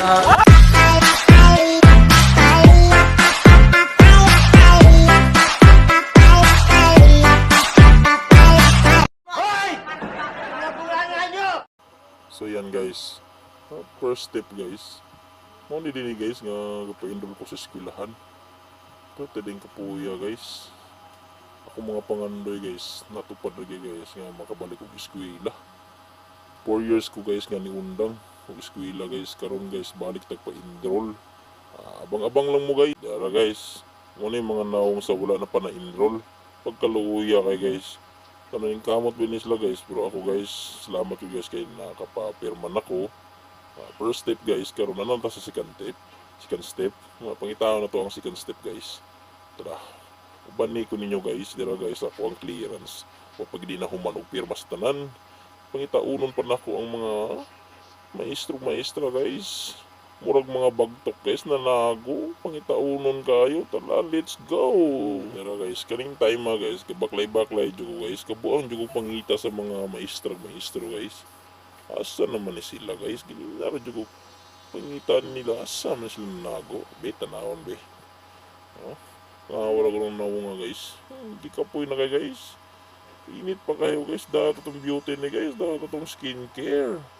So yan guys. First step guys. Mo ni dinhi guys nga kapaindol ko sa eskwelahan. Pero din kapuya guys. Ako mga pangandoy guys, natupad lagi guys nga makabalik og eskwela. 4 years ko guys nga niundang og eskwela guys karon guys balik tag pa enroll. Ah, abang-abang lang mo guys. Dara guys. Mo ni mga naong sa wala na pa na enroll. Pagkaluya kay guys. Kananing kamot din sila guys pero ako guys salamat ko guys kay nakapapirma na ko Ah, first step guys karon na lang sa second step second step mga pangitaw na to ang second step guys tara ubani ko ninyo guys dira guys ako ang clearance o pag di na human og tanan pangitaunon pa nako ang mga maestro maestra guys. Murag mga bagtok guys na nago. Pangitaunon kayo. Tala let's go. Pero guys kaning time ah, guys. Baklay baklay jugo guys. Kabuang jugo pangita sa mga maestra maestro guys. Asa naman ni sila guys? Ginara jugo pangita nila. Asa man sila nago? Be tanawon be. Oh ah, wala ko nang guys. Hindi ka po na kay guys. Init pa kayo guys. Dato tong beauty ni guys. Dato tong skincare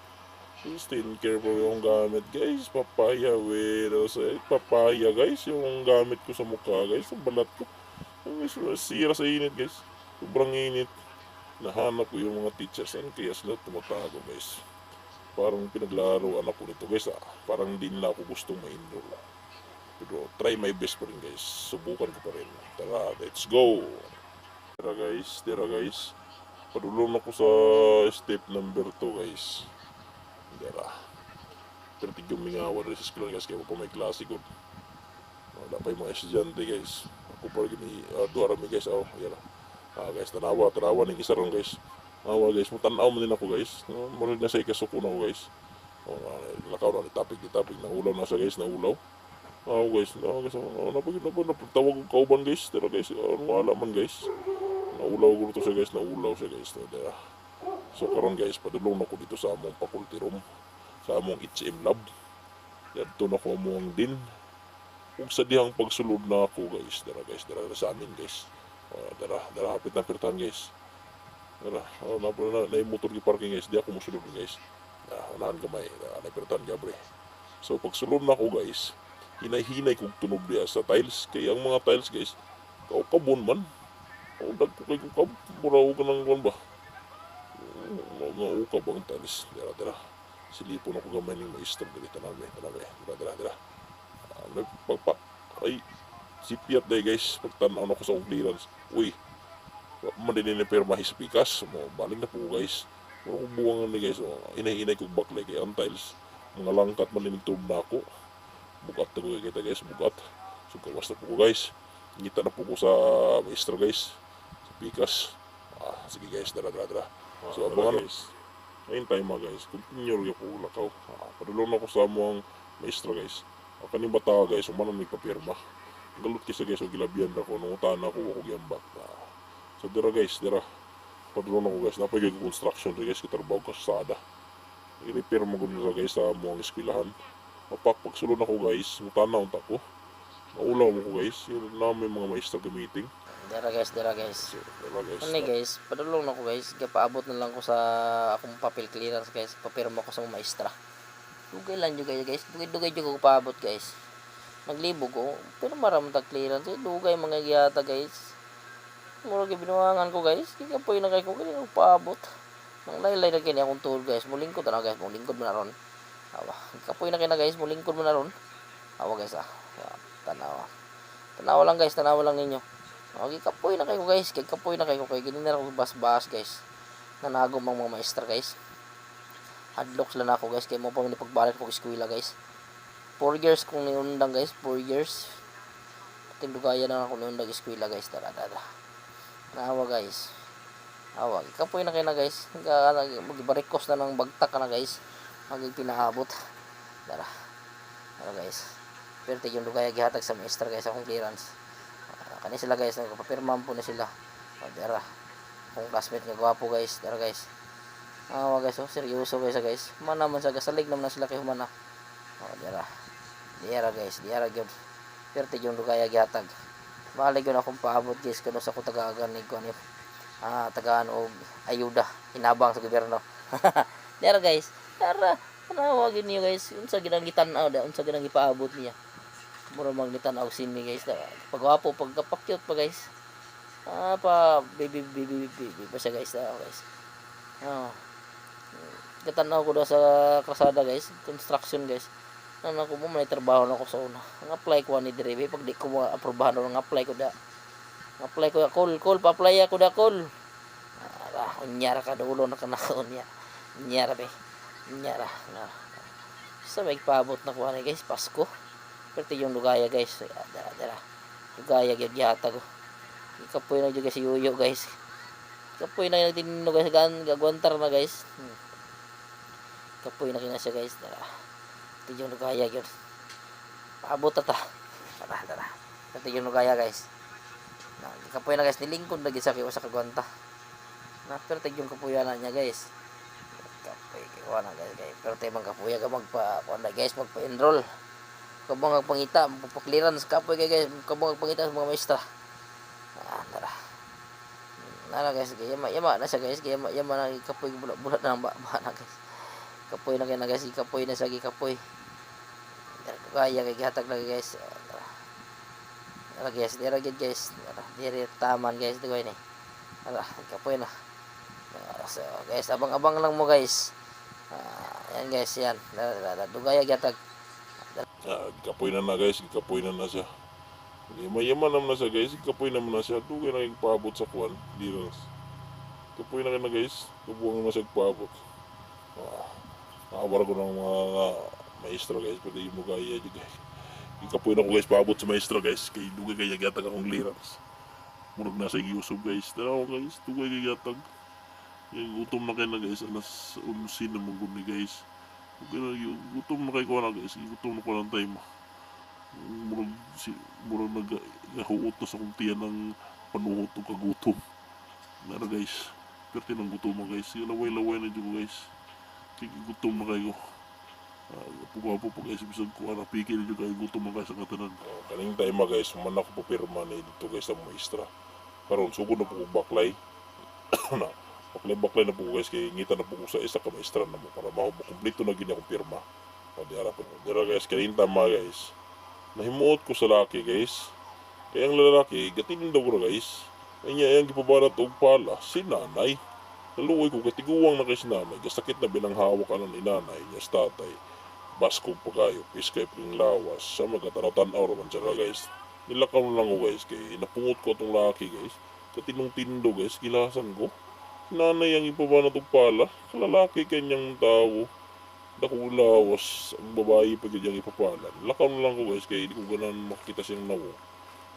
skincare po yung gamit guys. Papaya with papaya guys. Yung gamit ko sa mukha guys. Ang balat ko. Ang sira sa init guys. Sobrang init. Nahanap ko yung mga teachers and kaya sila tumatago guys. Parang pinaglaruan ako nito guys ah. parang hindi nila ako gustong ma-enroll pero try my best pa rin guys. Subukan ko pa rin. Tara let's go! Tara guys. Tara guys. Padulong ako sa step number 2 guys tara pero tigyong mingawa rin sa school guys kaya pa may klase ko wala pa yung mga estudyante guys ako pa rin uh, duwara mi guys oh yan ah Ah, guys, tanawa, tanawa ng isa ron guys. Awa guys, mutanaw man din ako guys. No, Murag na sa ikasuko na ako guys. Oh, lakaw na topic, ni topic na siya guys, na ulaw. Ah, guys, na guys, oh, napagin na po, napagtawag ko kauban guys. Pero guys, uh, wala man guys. Naulaw ko to siya guys, naulaw siya guys. No, dera. So karon guys, padulong na ko dito sa among faculty room. Sa among HM lab. Yadto na ko among din. Ug sa dihang pagsulod na ako guys, dara guys, dara sa amin guys. Oh, dara, dara hapit na pirtan guys. Dara, oh, na na na yung motor gi parking guys, di ako mosulod guys. Ah, unahan gamay, na na pirtan gabre. So pag sulod na ako guys, hinay-hinay kog tunog diya sa tiles kay ang mga tiles guys, kau kabon man. Oh, dag ko kay kab, muraw ka kuan ba. Mga uka bang tiles, dara dara. Silipon ako gamay ning maestro dili tanami, tanami. Dara dara dara. Ah, nagpagpa ay sipiat day guys pagtanaw na ko sa clearance uy madinin na pirmahi sa pikas mo baling na po guys pero kung buwangan ni guys oh, inay-inay kong baklay kay ang tiles mga langkat malinig tub na ako bukat na ko kita guys bukat so kawas na po ko guys ngita na po ko sa maestro guys sa pikas ah, sige guys dara dara dara so abangan guys ngayon tayo mga guys continue rin ako. Lakaw ah, padulong na ko sa among maestro guys. Ako ni bata guys umanan may papirma galot kisa guys og gilabihan ako. Nung utan ako ako giyambak ah. so dira guys dira. Padulong ako guys napay kay construction rin guys kitrabaho ka sa sada. I-repair mo sa guys sa among eskwelahan. Mapak ako guys mutanaw ta ko maulaw mo ko guys yun na may mga maestra gamiting Dara guys, dira guys Ano guys, padulong na ko guys. Kaya paabot na lang ko sa akong papel clearance guys. Papirma ko sa mga maestra. Dugay lang yung guys guys. Dugay dugay yung ko paabot guys. Naglibo ko. Pero maramta clearance. Eh. Dugay mga giyata guys. Mura binuangan ko guys. Kaya po yun na kayo ko. Kaya paabot. Nang laylay na kini akong tour guys. Mulingkod na guys. Mulingkod mo na ron. Awa. Kapoy na kina guys. Mulingkod mo na ron. Awa guys ah. Awa. Tanawa. Tanawa lang guys. Tanawa lang ninyo. Okay, kapoy na kayo guys. Kay kapoy na kayo kay gini na ako bas-bas guys. Nanagom ang mga maestra guys. Hadlock sila na ako guys. Kay mo pa pagbalik ko eskwela guys. 4 years kong niundang guys. 4 years. Tindugaya na ako niundang eskwela guys. Tara, tara. Nawa guys. Awa, kapoy na kayo na guys. Magibarikos na ng bagtak na guys. Maging pinaabot. Tara. Tara guys. Pero yung dugaya gihatag sa maestra guys akong clearance. Ah, kani sila guys nagpapirmahan po na sila o dara kung classmate nga gwapo guys dara guys awa guys oh seryoso guys ah, guys man naman sa gasalig naman na sila kay humana Oh, dira. Dira guys, dira gyud. Perti yung lugaya gihatag. Balik yun akong paabot guys kuno sa ko tagagan ni kuno ah tagaan og ayuda inabang sa gobyerno. dira guys. Tara, panawagin niyo guys. Unsa ginang gitan-aw da, unsa ginang gipaabot niya. Mura mang gitan-aw sini guys. Da. Pagwapo, pagkapakyut pa guys. Ah, pa baby baby baby pa siya guys. Ah, guys. Oh. Katanaw ko daw sa krasada guys, construction guys. Nang ako mo may trabaho na ako sa una. Ang apply ko ni dire pag di ko ma-aprobahan ang apply ko da. Ang apply ko da call call pa apply ako da call. Ah, unyara ka dulo na kanako niya. Unyara be. Unyara. Na. Sa may paabot na ko ani guys Pasko. Perti yung lugaya guys. Dara dara. Lugaya gyud yata ko. Ikapoy na jud si Yuyo guys. Kapoy na yung tinino guys, gan gagwantar na guys. Hmm. Kapoy na kina siya guys. Dara. Ito yung lugaya yun. Paabot ta. Tara, tara. Ito yung lugaya guys. Na, kapoy na guys, nilingkod na gisa kiwa sa kagwanta. Na, pero yung kapuyanan niya guys. Kapoy, kiwa na guys. guys. Pero mga kapuya ka magpa, kuha na guys, magpa-enroll. Kabang magpangita, magpa-clearance kapoy kay guys. Kabang magpangita sa mga maestra. Ah, tara. Nara guys, kaya yama, yama na siya guys, kaya yama, yama na kapoy bulat bulat na ba, ba na guys. Kapoy na kaya na guys, kapoy na siya kapoy. Kaya kay gihatag na guys. Ah, Tara. Tara guys, dira gid guys. Tara, diri taman guys dugoy ni. Tara, kapoy na. Tara, so guys, abang-abang lang mo guys. Ah, yan guys, yan. Dugaya gihatag. Ah, kapoy na na guys, kapoy na na siya. Mayaman naman na siya guys, kapoy naman na siya. Dugay na paabot sa kuwan. Di na. Kapoy na na guys, kabuang na siya paabot. Ah, nakawara ko ng mga maestro guys, pwede yung mugaya dyan guys. Ikapoy na ko guys, paabot sa maestro guys. Kay dugay kaya gatag akong clearance. Murag na sa Yusuf guys. Tara ko guys, dugay kaya gatag. Yung utom na kayo na guys, alas 11 na ni guys. Na, gutom na kayo ko na guys, gutom na ko ng time. Murag, si, murag nag, nahuot na sa kong tiyan ng panuhot o kagutom. Nara guys, perti ng gutom na guys. Yung laway-laway na dyan guys. Kaya gutom na kayo. Uh, Pumapo po guys, bisag ko na pikil dyan kayo gutom na guys sa katanan. Uh, kaning time guys, man ako po pirma na dito guys sa maestra. Karon sugod na po baklay. na, baklay-baklay na po guys, kaya ngita na po ko sa isa ka maestra na mo para mahubo kumplito na gini akong pirma. O di harapin mo. Dira guys, kaning tama guys. Nahimuot ko sa laki guys. Kaya ang lalaki, gatin daw ko guys. Kanya ang gipabarat og pala, si nanay. Naluoy ko, katiguwang na kay si nanay. Gasakit na bilang hawak ka ng inanay niya sa tatay. Basko pa kayo, piskay pring lawas. Sa magkatanaw-tanaw naman siya guys. Nilakaw lang ko guys, kay napungot ko itong laki guys. Katinong tindo guys, gilasan ko. Si nanay ang ipabanat og pala. Kalalaki kanyang tao dako lawas ang babae pag yung ipapalan. Lakaw na lang ko guys kaya hindi ko ganan makita siyang nawo.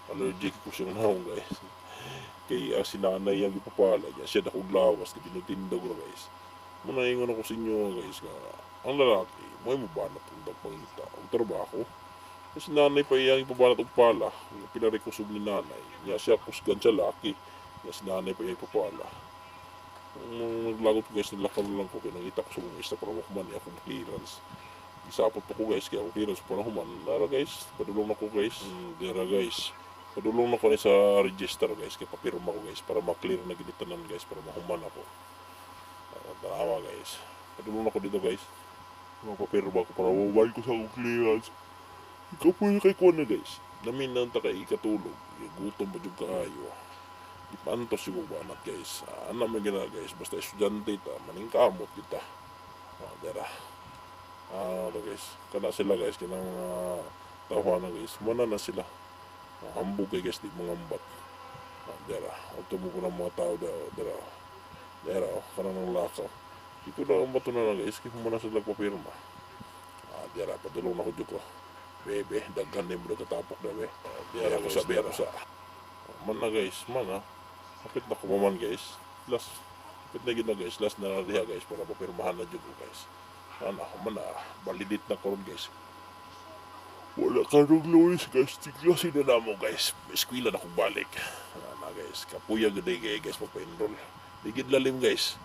Allergic ko siyang nawo guys. Kaya uh, si nanay ang ipapalan niya. Siya dako lawas na pinutinda ko na guys. Muna ingon ako sa inyo guys nga ang lalaki mo mo ba na pundang pangita ang trabaho. Kasi nanay pa iyang ipabanat og pala. Pinarekusog ni nanay. Niya siya kusgan siya laki. Niya si nanay pa iyang ipapala. Ko guys, nilakaw lang ko. Kaya nakita ko sa mga isa para makuman niya akong clearance. Isapot pa ko guys, kaya ako clearance pa na human. Lara guys, padulong na ko guys. Mm, dira guys. Padulong na ko sa register guys, kaya papirma ko guys, para maklear na ginitanan guys, para mahuman ako. Uh, tama guys. Padulong na ko dito guys. Mapapirma ko para mawal ko sa akong clearance. Ikaw po yung kay kuwan na guys. Namin na ta kay ikatulog. Gutom mo yung kaayo ipantos yung banat guys. Ah, ano man gina guys, basta estudyante ta, maning kamot kita. Ah, dera. Ah, ano guys, kana sila guys, kinang uh, tawanan guys, muna na sila. Ah, hambog kay guys, di mga ambat. Ah, dera, mo ko ng mga tao dera, dera. Dera, oh, kanang ng lakaw. Ito na ang bato na lang guys, kaya muna sila papirma. Ah, dera, padulong na ko dyan ko. Bebe, daghan na mo nagkatapok na be. Dera ko sa, dera sa. Man na guys, man ha. Kapit na kumaman guys. Last, kapit na gid na guys. Last na nariha guys para papirmahan na dyan ko guys. Ano, man na, validate na karon guys. Wala ka rong Luis guys. Tiglasi na na mo guys. Eskwila na kong balik. Ano guys, kapuya gud kay guys magpa-enroll. Digid lalim guys.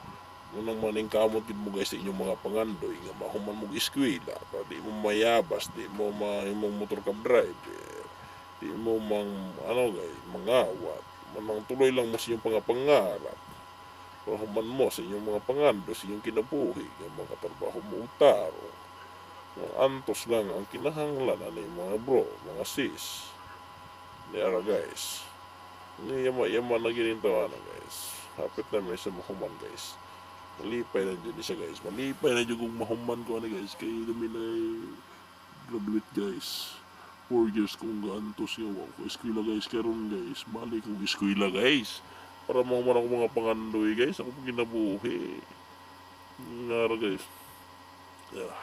Munang maning kamot gid mo guys sa inyong mga pangandoy nga mahuman mo eskwela pa di mo mayabas, di mo ma imong motor cab drive. eh, Di mo mang ano guys, mangawat. Manang tuloy lang mo sa inyong mga pangarap. Pahuman mo sa inyong mga pangando, sa inyong kinabuhi, nga mga trabaho mo utaro. Mga antos lang ang kinahanglan ani mga bro, mga sis. Niara guys. Ni yama yama na gininto ano guys. Hapit na may sa mahuman guys. Malipay na dyan siya guys. Malipay na dyan kung mahuman ko ano guys. Kaya dami na graduate guys. 4 years kong gaantos yung ako. Eskwela guys. Karon guys. Balik kong eskwela guys. Para mahuman ako mga pangandoy guys. Ako pong kinabuhi. Ngara guys. Yeah.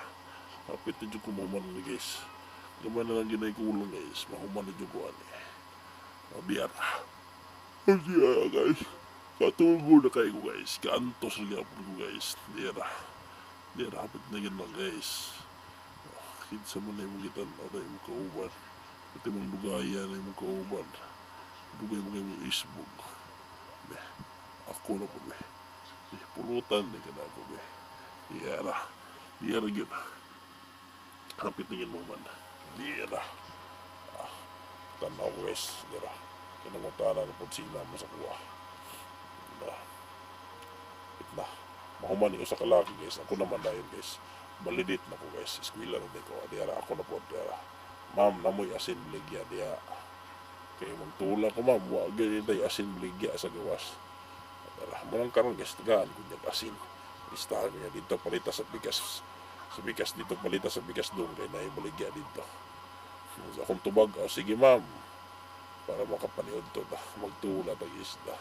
Hapit na dyan kung mahuman ni guys. Gamay na lang ginay kulong guys. Mahuman na dyan ko eh. Mabiyar. Mabiyar guys. Katulgo na kayo guys. Kaantos na gapon ko guys. Dira. Dira. Hapit na gano'n guys. Kinsa mo na yung gitan. Ano yung kauban. Pati mong dugaya na yung kauban. Dugay mo yung isbog. Be. Ako na po be. Eh, Pulutan na ka na ako be. Dira. Dira yun. Hapit na gano'n man. Dira. Ah. Tanaw guys. Dira. Kinangutana na po sila mo sa kuha na na mahuman niyo sa kalaki guys ako naman dahil guys balidit na ko guys eskwela na ko. Diara ako na po diara ma'am namoy asin ligya diya kay magtula ko ma'am wa ganyan tayo asin ligya sa gawas. Diara mo lang karon guys tagaan ko niya asin. Listahan niya dito palita sa bigas sa bigas dito palita sa bigas doon kay na ibaligya dito. Sa akong tubag oh, sige ma'am. Para makapaniod to magtula tayo isda.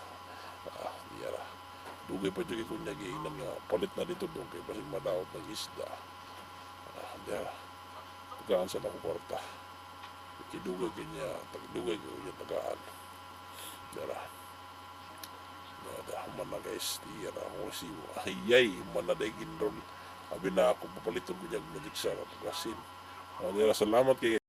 Ah, yara. Dugay pa dyan kung nagiinan nga. Palit na dito doon kay basig madaot ng isda. Ah, yara. Tagaan sa naku kwarta. Kidugay kanya, tagdugay ko yung tagaan. Yara. Yara, human na guys. Yara, kung si Ayay, human na dahi ginrol. Abi na ako, papaliton ko niya magic sa pagasin. Ah, salamat kay